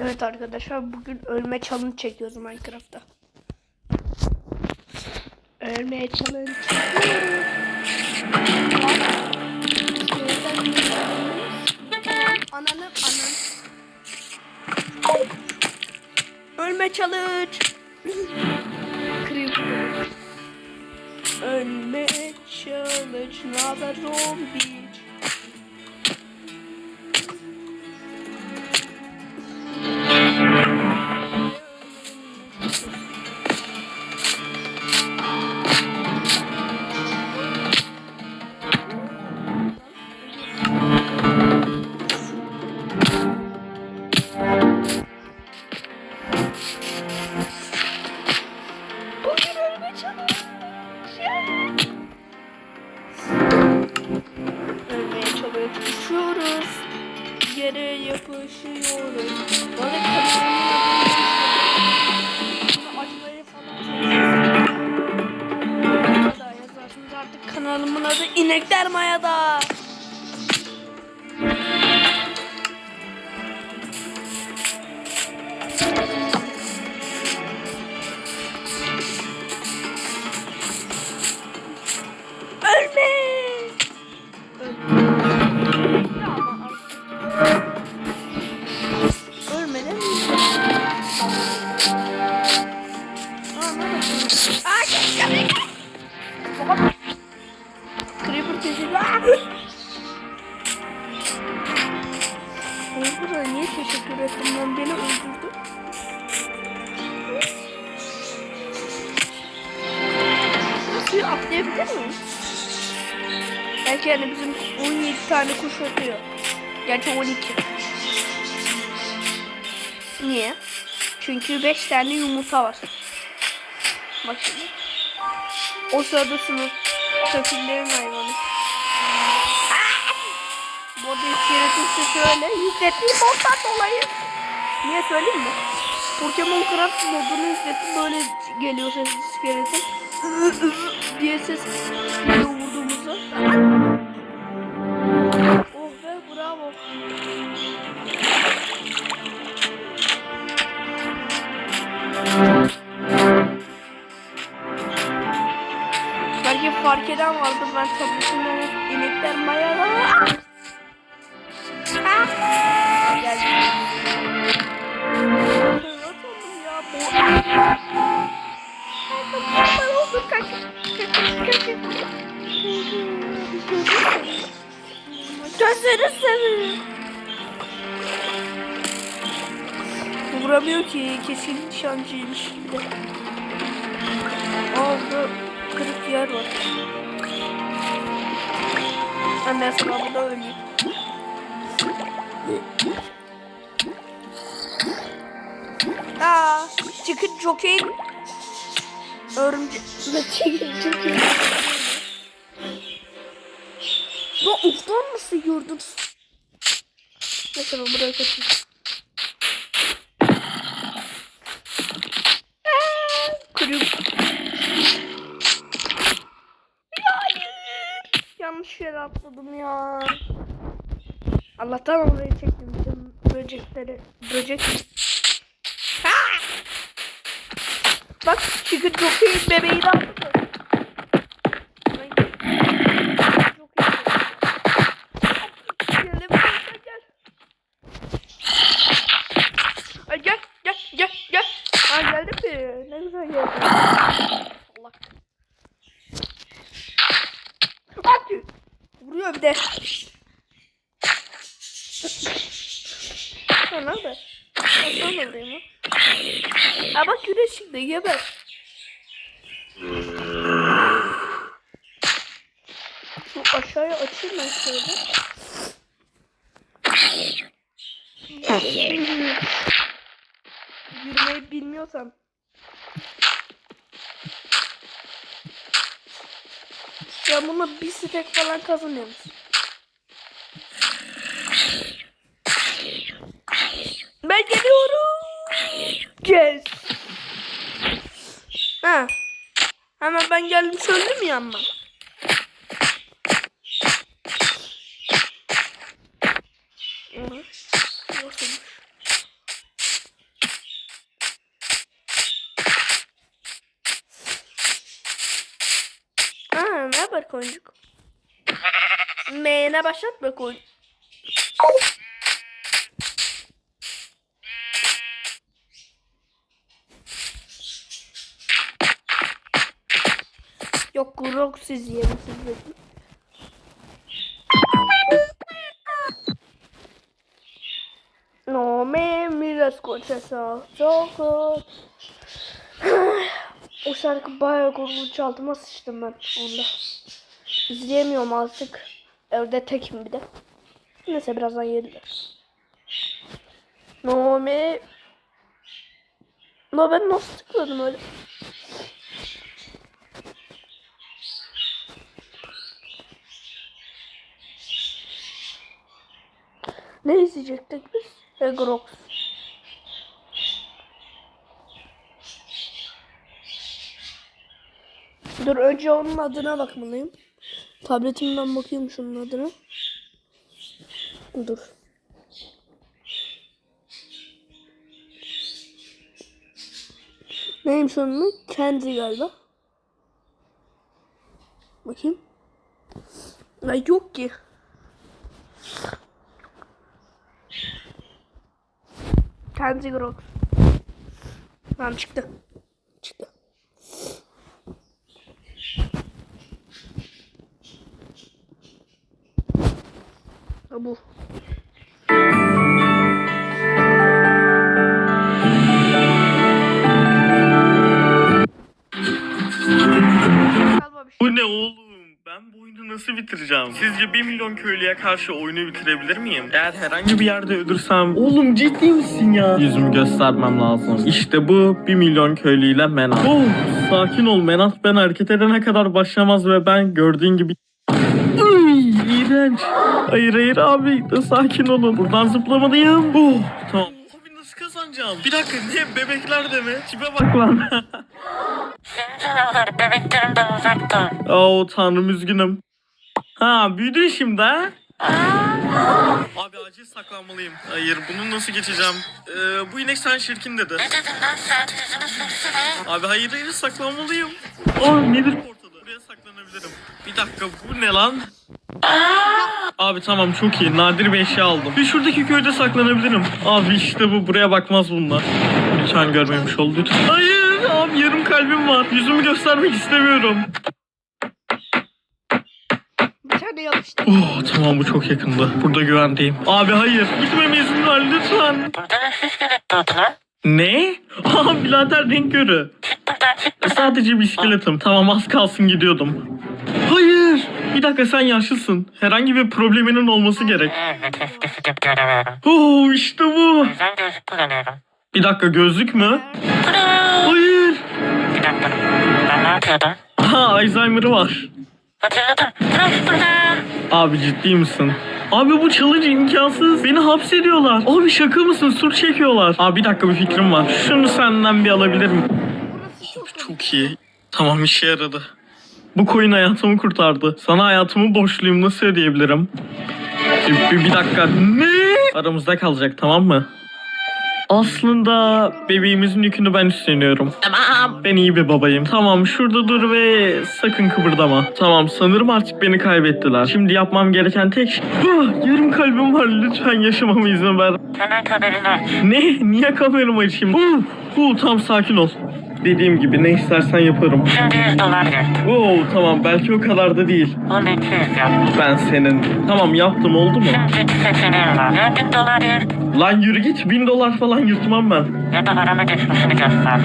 Evet arkadaşlar bugün ölme challenge çekiyoruz Minecraft'ta. Ölme challenge. Ananı anan. Ölme challenge. Ölme challenge. Ne haber zombi? Yere yapışıyoruz. Kanalımın adını açmayı falan yazarsınız artık kanalımın adı İnekler Maya'da. Belki yani bizim 17 tane kuş ötüyor. Gerçi 12. Niye? Çünkü 5 tane yumurta var. Bak şimdi. O sırada sınıf köpeklerin hayvanı. Bu arada iskeletin sesi öyle. Yüklettiğim moddan dolayı. Niye söyleyeyim mi? Pokemon Craft modunu yüklettim böyle geliyor ses iskeletin. diye ses geliyor vurduğumuzda. Bravo. Belki fark eden vardı ben hep inekler mayalar. Gözleri seveyim. Vuramıyor ki kesin nişancıymış burada kırık yer var. Ben sana burada öleyim. Aa, çıkın jockey. Örümcek. Çıkın jockey. Uftan nasıl gördün? Neyse ben buraya kaçayım. Aa, Kırık. Hayır. Yanlış yere atladım ya. Allah'tan oraya çektim bütün böcekleri. Böcek. Ha! Bak çünkü Jockey'in bebeğini atladı. Ay, çok iyi. Gel, gel, gel. Ay, gel, gel, gel, gel. Ha geldi mi? Ne güzel geldi. Allah. Bak. Vuruyor bir de. Ha ne haber? Aslan olayım mı? Ha bak güneş çıktı geber. Şu aşağıya açayım ben şöyle. Yürümeyi bilmiyorsan. Ya bunu bir stek falan kazanıyor musun? Ben geliyorum. Yes. Ha. Hemen ben geldim söyledim ya ama. Hı hı. Nasılmış? Koncuk? M'ne başlatma koy. Yok kurok siz dedim. No me miras con esa çok O şarkı bayağı korkunç altıma sıçtım ben onda. İzleyemiyorum artık. Evde tekim bir de. Neyse birazdan yediler. No me No ben nasıl tıkladım öyle? Ne izleyecektik biz? Egrox. Dur önce onun adına bakmalıyım. Tabletimden bakayım şunun adına. Dur. Neymiş onun? Kendi galiba. Bakayım. Ay yok ki. Kendi Grok. Tamam çıktı. Çıktı. Bu. Bu ne oğlum? Ben bu oyunu nasıl bitireceğim? Sizce 1 milyon köylüye karşı oyunu bitirebilir miyim? Eğer herhangi bir yerde ölürsem... Oğlum ciddi misin ya? Yüzümü göstermem lazım. İşte bu 1 milyon köylüyle Menat. Oh, sakin ol Menat. Ben hareket edene kadar başlamaz ve ben gördüğün gibi... İğrenç. Hayır hayır abi. De sakin olun. Buradan zıplamalıyım. Oh, tamam. Abi nasıl kazanacağım? Bir dakika ne bebekler de mi? Tipe bak lan. Canavar bebeklerimden uzak dur. Oo tanrım üzgünüm. Ha büyüdün şimdi ha? Abi acil saklanmalıyım. Hayır bunu nasıl geçeceğim? Ee, bu inek sen şirkin dedi. Ne dedin lan sen yüzünü sürsene. Abi hayır hayır saklanmalıyım. Oh nedir portalı? Buraya saklanabilirim. Bir dakika bu ne lan? Abi tamam çok iyi. Nadir bir eşya aldım. Bir şuradaki köyde saklanabilirim. Abi işte bu. Buraya bakmaz bunlar. Lütfen görmemiş ol lütfen. Hayır abi yarım kalbim var. Yüzümü göstermek istemiyorum. Bir tane yapıştı. Oh tamam bu çok yakında. Burada güvendeyim. Abi hayır. Gitmeme izin ver lütfen. Burada iskelet doğdu lan? Ne? Aa birader renk körü. Sadece bisikletim. Tamam az kalsın gidiyordum. Hayır. Bir dakika sen yaşlısın. Herhangi bir probleminin olması gerek. Oh işte bu. Bir dakika gözlük mü? Hayır. Bir? Ha Alzheimer'ı var. Abi ciddi misin? Abi bu challenge imkansız. Beni hapsediyorlar. Abi şaka mısın? Sur çekiyorlar. Abi bir dakika bir fikrim var. Şunu senden bir alabilir miyim? Burası çok Çok iyi. Tamam işe yaradı. Bu coin hayatımı kurtardı. Sana hayatımı borçluyum nasıl ödeyebilirim? Bir, bir, bir dakika. Ne? Aramızda kalacak tamam mı? Aslında bebeğimizin yükünü ben üstleniyorum. Tamam. Ben iyi bir babayım. Tamam şurada dur ve sakın kıpırdama. Tamam sanırım artık beni kaybettiler. Şimdi yapmam gereken tek şey... Ah, yarım kalbim var lütfen yaşamama izin ver. Hemen kamerini aç. Ne? Niye kameramı açayım? Uh, uh, tam sakin ol. Dediğim gibi ne istersen yaparım. Şimdi 100 dolar gör. Oo tamam belki o kadar da değil. Onu 200 yap. Ben senin. Tamam yaptım oldu mu? Şimdi iki seçeneğim var. Ya 1000 dolar yırt Lan yürü git bin dolar falan yırtmam ben. ya da paramı geçmişini göster.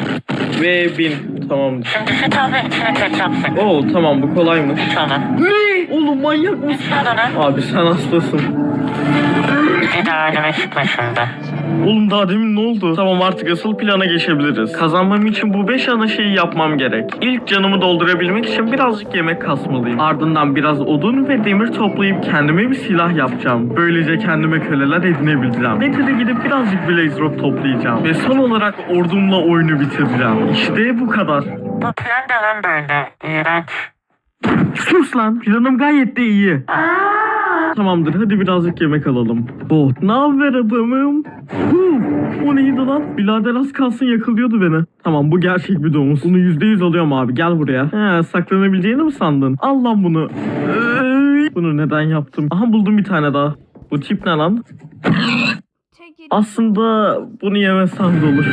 Ve bin tamamdır. Şimdi şu tek yapsın. Oo tamam bu kolaymış. Sana. Ne? Oğlum manyak mısın? Sana. Abi sen hastasın. Bir daha önüme çıkma şimdi. Oğlum daha demin ne oldu? Tamam artık asıl plana geçebiliriz. Kazanmam için bu beş ana şeyi yapmam gerek. İlk canımı doldurabilmek için birazcık yemek kasmalıyım. Ardından biraz odun ve demir toplayıp kendime bir silah yapacağım. Böylece kendime köleler edinebileceğim. Nether'e gidip birazcık blaze rock toplayacağım. Ve son olarak ordumla oyunu bitireceğim. İşte bu kadar. Bu plan da lan böyle. İğrenç. Sus lan. Planım gayet de iyi. Tamamdır hadi birazcık yemek alalım. Oh ne haber adamım? Huh, o neydi lan? Birader az kalsın yakalıyordu beni. Tamam bu gerçek bir domuz. Bunu yüzde yüz alıyorum abi gel buraya. He, saklanabileceğini mi sandın? Al lan bunu. Bunu neden yaptım? Aha buldum bir tane daha. Bu tip ne lan? Aslında bunu yemesem de olur.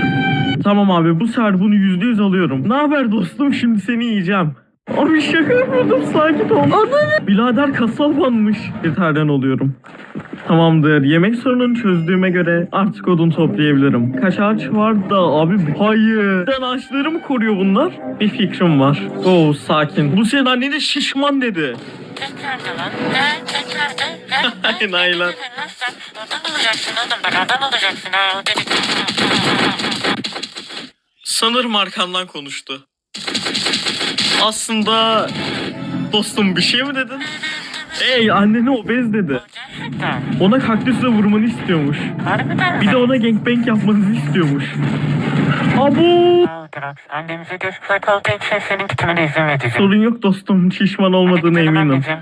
Tamam abi bu sefer bunu yüzde yüz alıyorum. Ne haber dostum şimdi seni yiyeceğim. Abi şaka yapıyordum sakin ol. Anne. Birader kasabanmış. Yeterden oluyorum. Tamamdır. Yemek sorununu çözdüğüme göre artık odun toplayabilirim. Kaç ağaç var da abi? Hayır. Sen ağaçları mı koruyor bunlar? Bir fikrim var. Oo sakin. Bu senin annen de şişman dedi. Aynen aynen. Sanırım arkandan konuştu. Aslında dostum bir şey mi dedin? Ey annene obez dedi. Gerçekten. Ona kaktüsle vurmanı istiyormuş. Harbiden mi? Bir de ona gangbang yapmanızı istiyormuş. Abu! Annemize göz kulak olduğu için senin gitmene izin vereceğim. Sorun yok dostum. Şişman olmadığına eminim. anneciğim.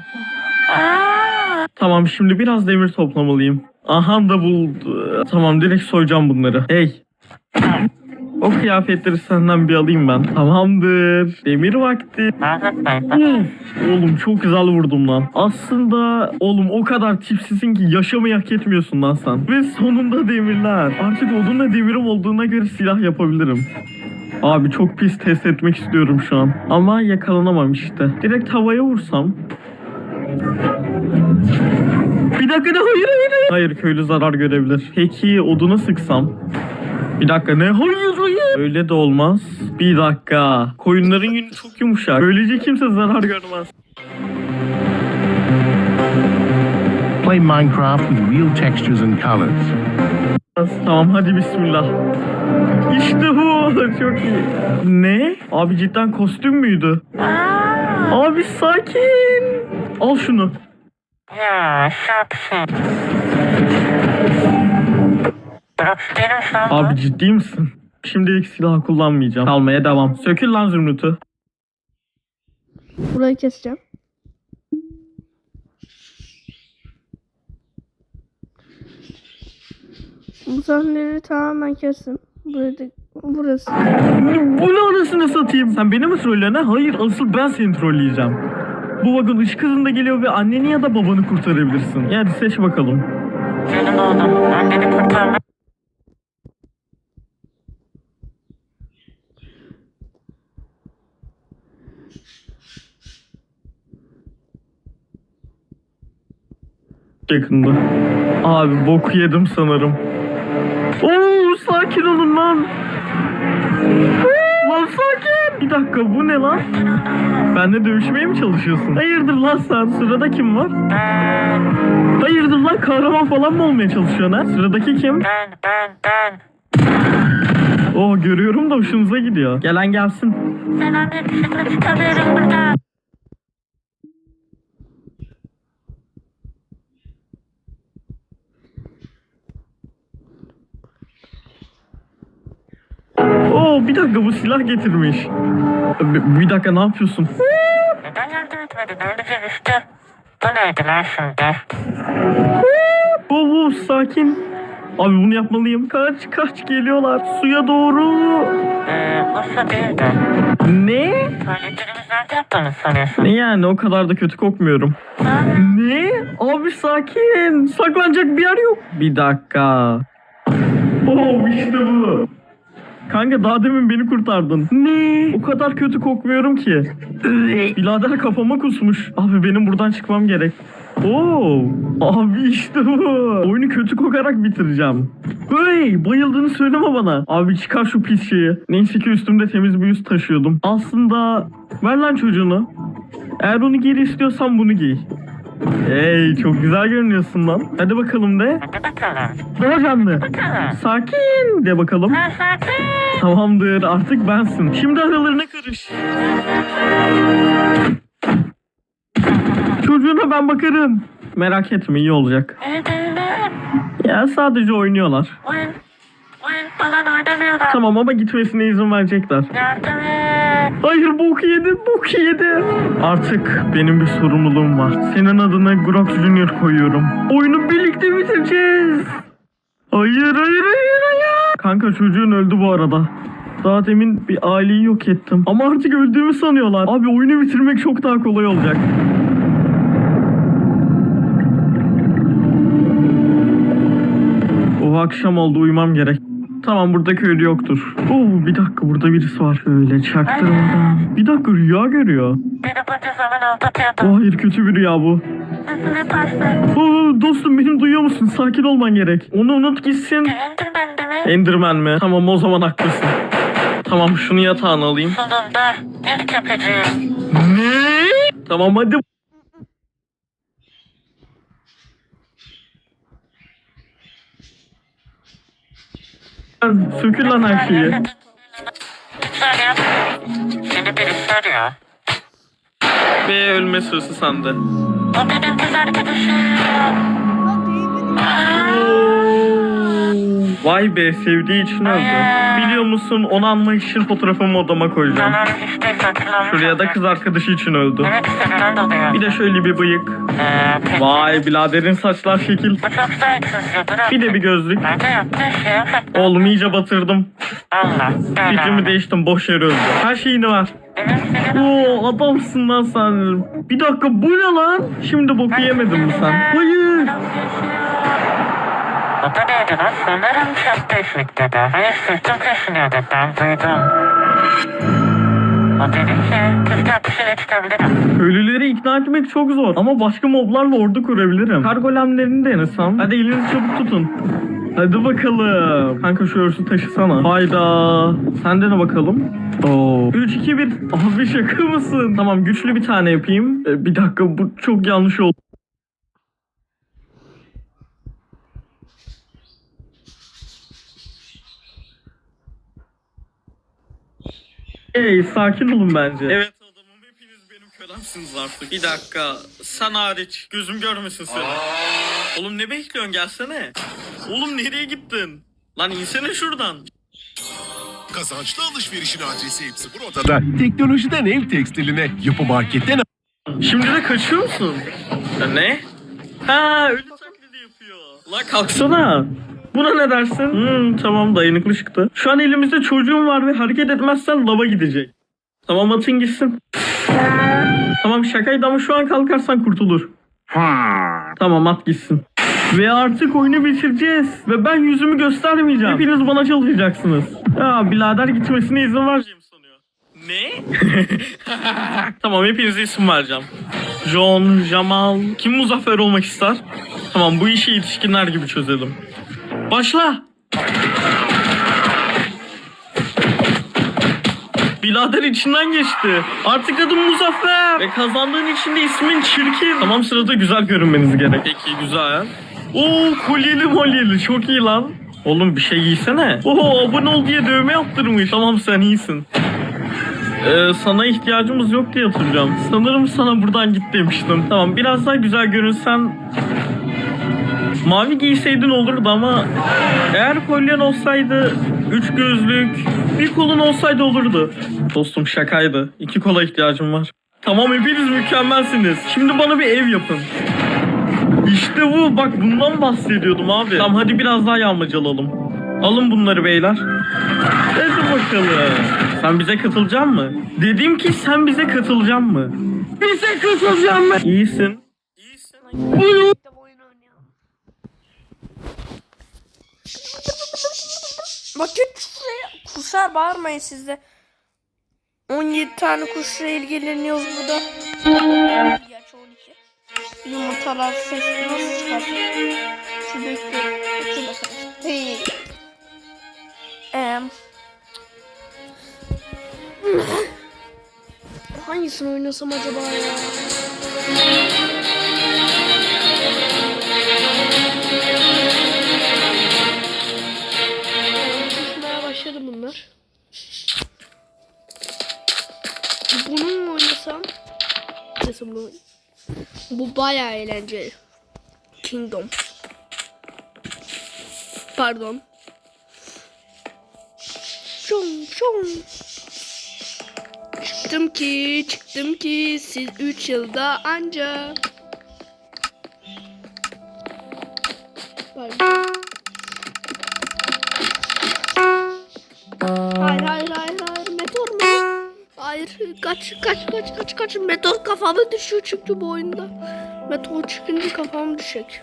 Tamam şimdi biraz demir toplamalıyım. Aha da buldu. Tamam direkt soyacağım bunları. Hey. O kıyafetleri senden bir alayım ben. Tamamdır. Demir vakti. Oğlum çok güzel vurdum lan. Aslında oğlum o kadar tipsizsin ki yaşamayı hak etmiyorsun lan sen. Ve sonunda demirler. Artık odunla demirim olduğuna göre silah yapabilirim. Abi çok pis test etmek istiyorum şu an. Ama yakalanamam işte. Direkt havaya vursam. Bir dakika? Hayır hayır hayır. Hayır köylü zarar görebilir. Peki oduna sıksam. Bir dakika ne? Hayır hayır. Öyle de olmaz. Bir dakika. Koyunların yünü çok yumuşak. Böylece kimse zarar görmez. Play Minecraft with real textures and colors. Tamam hadi bismillah. İşte bu. Çok iyi. Ne? Abi cidden kostüm müydü? Abi sakin. Al şunu. Ya şapşik. Abi ciddi misin? Şimdilik silah kullanmayacağım. Kalmaya devam. Sökül lan zümrütü. Burayı keseceğim. Bu sahneleri tamamen kestim. Burada, burası. Bu ne anasını satayım? Sen beni mi ha? Hayır asıl ben seni trolleyeceğim. Bu vagon ışık hızında geliyor ve anneni ya da babanı kurtarabilirsin. Yani seç bakalım. Canım oğlum. Anneni kurtarmak. Yakında. Abi boku yedim sanırım. Oo sakin olun lan. Lan sakin. Bir dakika bu ne lan? Benle dövüşmeye mi çalışıyorsun? Hayırdır lan sen? Sırada kim var? Hayırdır lan kahraman falan mı olmaya çalışıyorsun ha? Sıradaki kim? Oo görüyorum da hoşunuza gidiyor. Gelen gelsin. Ben anneni dışarı çıkamıyorum buradan. Oo bir dakika bu silah getirmiş. Bir, bir dakika ne yapıyorsun? Neden yardım etmedin? Bu neydi lan şimdi? Oo, oo, sakin. Abi bunu yapmalıyım. Kaç kaç geliyorlar. Suya doğru. Eee bu su değil de. Ne? Tuvaletlerimiz nerede yaptığını sanıyorsun? Ne yani o kadar da kötü kokmuyorum. Ha? Ne? Abi sakin. Saklanacak bir yer yok. Bir dakika. Oh işte bu. Kanka daha demin beni kurtardın. Ne? O kadar kötü kokmuyorum ki. Birader kafama kusmuş. Abi benim buradan çıkmam gerek. Oo, abi işte bu. Oyunu kötü kokarak bitireceğim. Hey, bayıldığını söyleme bana. Abi çıkar şu pis şeyi. Neyse ki üstümde temiz bir yüz taşıyordum. Aslında ver lan çocuğunu. Eğer onu geri istiyorsan bunu giy. Hey çok güzel görünüyorsun lan. Hadi bakalım de. Hadi bakalım. Bakalım. Sakin de bakalım. Ha sakin. Tamamdır artık bensin. Şimdi aralarına karış. Çocuğuna ben bakarım. Merak etme iyi olacak. Evet evet. Ya sadece oynuyorlar. Oyun. Tamam ama gitmesine izin verecekler. Hayır bok yedi, bok yedi. Artık benim bir sorumluluğum var. Senin adına Grok Junior koyuyorum. Oyunu birlikte bitireceğiz. Hayır, hayır, hayır, hayır. Kanka çocuğun öldü bu arada. Daha demin bir aileyi yok ettim. Ama artık öldüğümü sanıyorlar. Abi oyunu bitirmek çok daha kolay olacak. O akşam oldu uyumam gerek. Tamam burada köylü yoktur. Oo bir dakika burada birisi var. Şöyle çaktırmadan. Bir dakika rüya görüyor. Beni bunca zaman aldatıyordun. Oh hayır kötü bir rüya bu. Yaparsın? Oo dostum benim duyuyor musun? Sakin olman gerek. Onu unut gitsin. Enderman değil mi? Enderman mi? Tamam o zaman haklısın. Tamam şunu yatağına alayım. Sonunda ilk öpücüğüm. Ne? Tamam hadi. Lan her şeyi. Lütfen yap. Seni birisi arıyor. Ve ölme sırası sende. O benim kız arkadaşım. Vay be sevdiği için öldü. Biliyor musun onu için fotoğrafımı odama koyacağım. Şuraya da kız arkadaşı için öldü. Bir de şöyle bir bıyık. Vay biraderin saçlar şekil. Bir de bir gözlük. Oğlum iyice batırdım. Fikrimi değiştim boş yere öldü. Her şeyini ver. Oo adamsın lan sen. Bir dakika bu ne lan? Şimdi boku yemedin mi sen? Hayır. O da neydi lan? Sanırım çok dedi. Hayır sırtım kaşınıyor dedi. Ben duydum. O dedi ki kız çıkabilirim. Köylüleri ikna etmek çok zor. Ama başka moblarla ordu kurabilirim. Kar golemlerini denesem. Hadi elinizi çabuk tutun. Hadi bakalım. Kanka şu örsü taşısana. Hayda. Sen dene bakalım. Oo. 3, 2, 1. Abi şaka mısın? Tamam güçlü bir tane yapayım. Ee, bir dakika bu çok yanlış oldu. Hey sakin olun bence. Evet adamım hepiniz benim kölemsiniz artık. Bir dakika sen hariç gözüm görmesin seni. Oğlum ne bekliyorsun gelsene. Oğlum nereye gittin? Lan insene şuradan. Kazançlı alışverişin adresi hepsi burada. Teknolojiden ev tekstiline, yapı marketten Şimdi de kaçıyor musun? Ya ne? Ha ölü taklidi yapıyor. La kalksana. Buna ne dersin? Hmm, tamam dayanıklı çıktı. Şu an elimizde çocuğum var ve hareket etmezsen lava gidecek. Tamam atın gitsin. Tamam şakaydı ama şu an kalkarsan kurtulur. Tamam at gitsin. Ve artık oyunu bitireceğiz. Ve ben yüzümü göstermeyeceğim. Hepiniz bana çalışacaksınız. Ya birader gitmesine izin vereceğim sanıyor. Ne? tamam hepinize isim vereceğim. John, Jamal, kim muzaffer olmak ister? Tamam bu işi yetişkinler gibi çözelim. Başla. Birader içinden geçti. Artık adım Muzaffer. Ve kazandığın için de ismin çirkin. Tamam sırada güzel görünmeniz gerek. Peki güzel. Oo kolyeli molyeli çok iyi lan. Oğlum bir şey giysene. Oo abone ol diye dövme yaptırmış. Tamam sen iyisin. Ee, sana ihtiyacımız yok diye hatırlıyorum. Sanırım sana buradan git demiştim. Tamam biraz daha güzel görünsen Mavi giyseydin olurdu ama eğer kolyen olsaydı üç gözlük bir kolun olsaydı olurdu. Dostum şakaydı. İki kola ihtiyacım var. Tamam hepiniz mükemmelsiniz. Şimdi bana bir ev yapın. İşte bu. Bak bundan bahsediyordum abi. Tamam hadi biraz daha yağmacı alalım. Alın bunları beyler. Hadi bakalım. Sen bize katılacak mı? Dedim ki sen bize katılacak mı? Bize katılacağım mı? İyisin. İyisin. Buyur. Bir de bu oyunu oynayalım. Bakın şuraya kuşlar bağırmayın sizde. 17 tane kuşla ilgileniyoruz burada. Gerçi 12. Yumurtalar sesli nasıl çıkar? Şu bakalım. Hey. Em. Hangisini oynasam acaba ya? Başladı bunlar. Bunu mu oynasam? Neyse bunu. Bu bayağı eğlenceli. Kingdom. Pardon. şum şum. Çıktım ki çıktım ki siz 3 yılda anca. Hayır hayır hayır hayır meteor mu? Hayır kaç kaç kaç kaç kaç meteor kafama düşüyor çünkü bu oyunda. Meteor çıkınca kafam düşecek.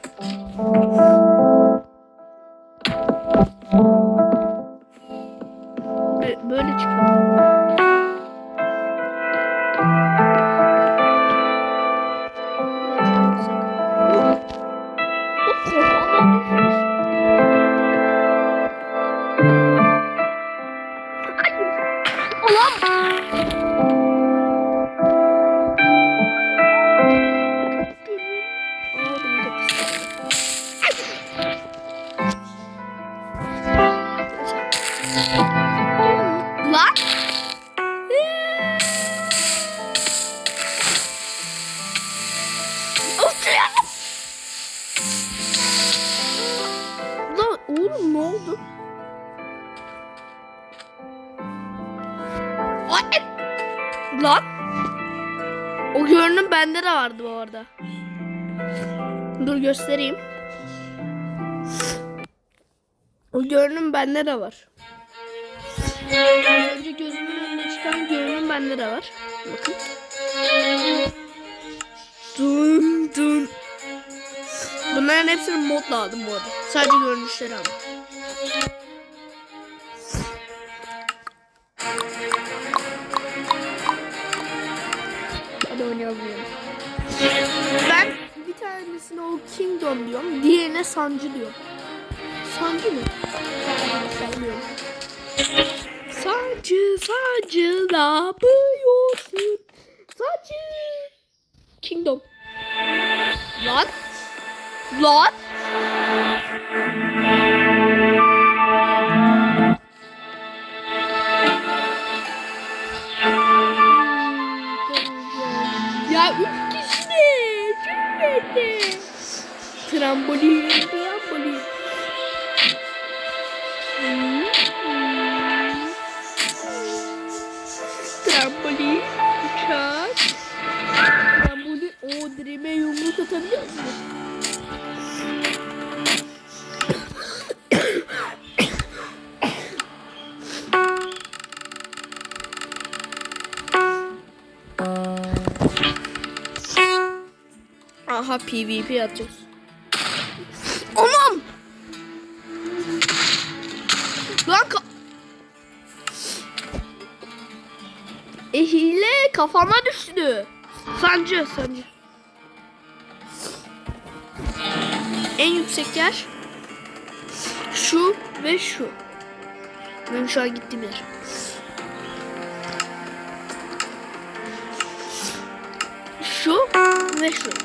Vardı bu arada. Dur göstereyim. O görünüm bende de var. Önce gözümün önüne çıkan görünüm bende de var. Bakın. Dun dun. Bunların hepsini modla aldım bu arada. Sadece görünüşleri ama. Tanesine o Kingdom diyorum. Diğerine Sancı diyorum. Sancı mı? Sancı, sancı ne yapıyorsun? Sancı. Kingdom. Lan. Lan. Ya üç. Cümlete. Trambolin, trambolin. Hmm, hmm. Trambolin, uçak. Trambolin, o dirime yumruk atabiliyor musun? Aha PvP atacağız. Anam! Lan ka- E hile kafama düştü. Sancı sancı. En yüksek yer şu ve şu. Ben şu an gittiğim yer. Şu ve şu.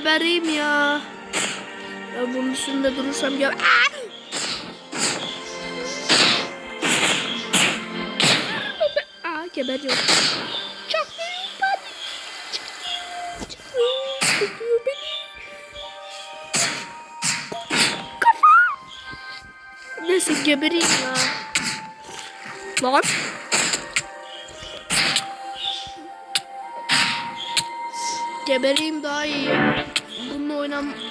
gebereyim ya. Ya bunun üstünde durursam ya. Aa! Aa gebereceğim. Çok büyük tutuyor beni. Kafa. Neyse gebereyim ya. Lan. Gebereyim daha iyi. going on.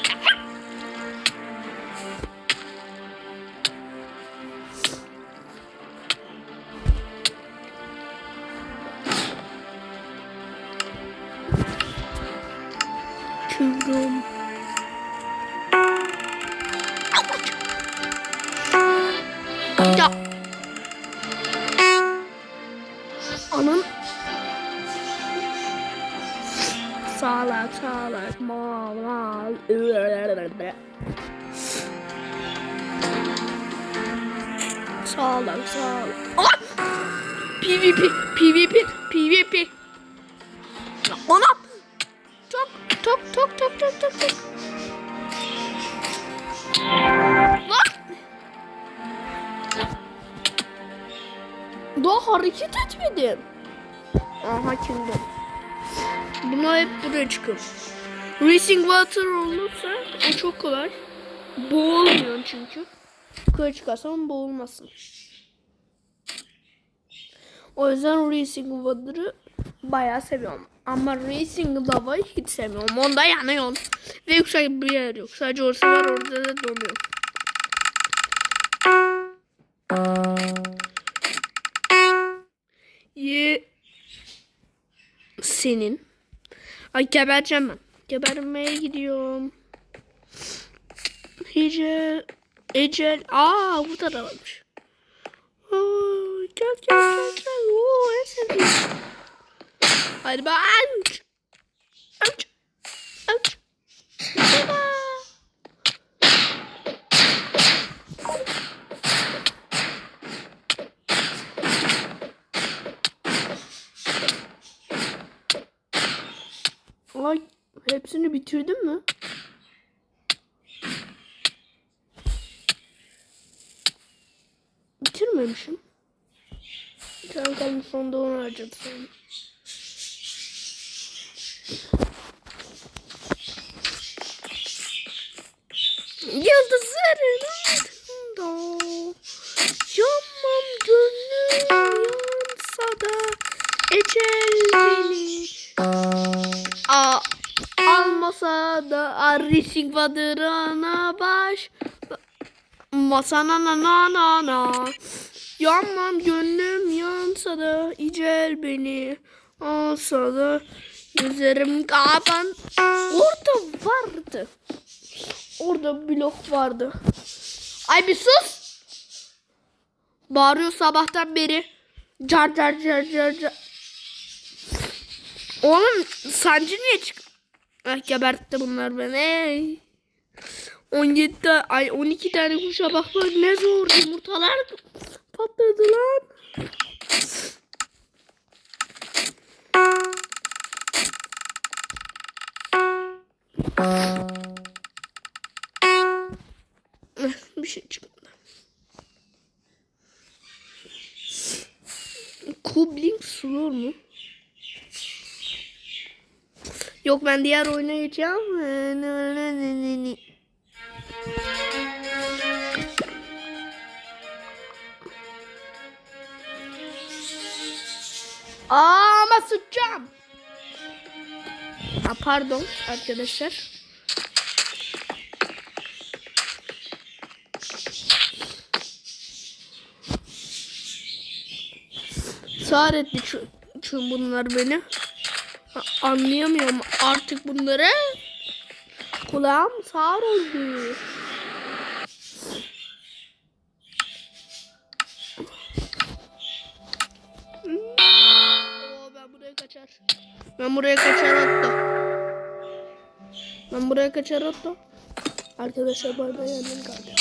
Çok çok çok çok çok Lan Daha hareket etmedim Aha Kingdom Bunlar hep buraya çıkıyor. Racing Water olursa o çok kolay. Boğulmuyorsun çünkü. Yukarı çıkarsan boğulmazsın. O yüzden Racing Water'ı bayağı seviyorum. Ama Racing Lava'yı hiç sevmiyorum. Onda yanıyorum. Ve yüksek bir yer yok. Sadece orası var orada da donuyor. Ye senin. Ay gebereceğim ben. Gebermeye gidiyorum. Ecel. Ecel. Aa burada da varmış. Oo, gel gel gel gel. Oo. Hadi ben. Aç. Aç. Aç. Baba. Ay hepsini bitirdin mi? Bitirmemişim. Sen kalın sonunda onu harcadı Arishing Vadırana baş. Masana na na na na. Yanmam gönlüm yansa da icel beni. Alsa da Yüzlerim kapan. Orada vardı. Orada blok vardı. Ay bir sus. Bağırıyor sabahtan beri. Car car car car car. Oğlum sancı niye çık? Ah gebertti bunlar beni. 17 ta- ay 12 tane kuşa bak bak ne zor yumurtalar patladı lan. Eh, Bir şey çıkmadı. Kubling Slur mu? Yok ben diğer oyuna geçeceğim. Aa, ama sıçacağım. Ha, pardon arkadaşlar. Sağır etti çü- çünkü bunlar beni. Anlayamıyorum artık bunları. Kulağım sağır oldu. Oo, ben buraya kaçar. Ben buraya kaçar hatta. Ben buraya kaçar hatta. Arkadaşlar bay bay annem kaldı.